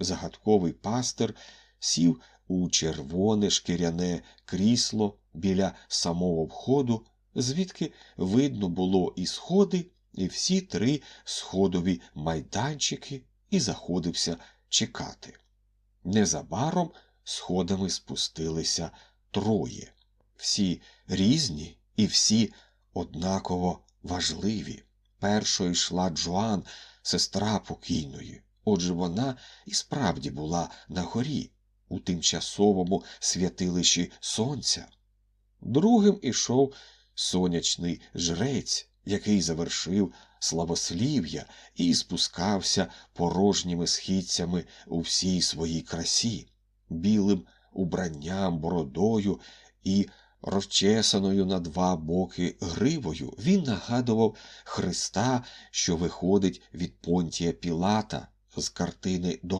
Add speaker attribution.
Speaker 1: Загадковий пастир сів у червоне шкіряне крісло біля самого входу, звідки видно було і сходи, і всі три сходові майданчики, і заходився чекати. Незабаром сходами спустилися троє, всі різні і всі однаково важливі. Першою йшла Джоан, сестра покійної. Отже, вона і справді була на горі, у тимчасовому святилищі сонця. Другим ішов сонячний жрець, який завершив славослів'я і спускався порожніми східцями у всій своїй красі, білим убранням, бородою і розчесаною на два боки гривою, він нагадував Христа, що виходить від Понтія Пілата з картини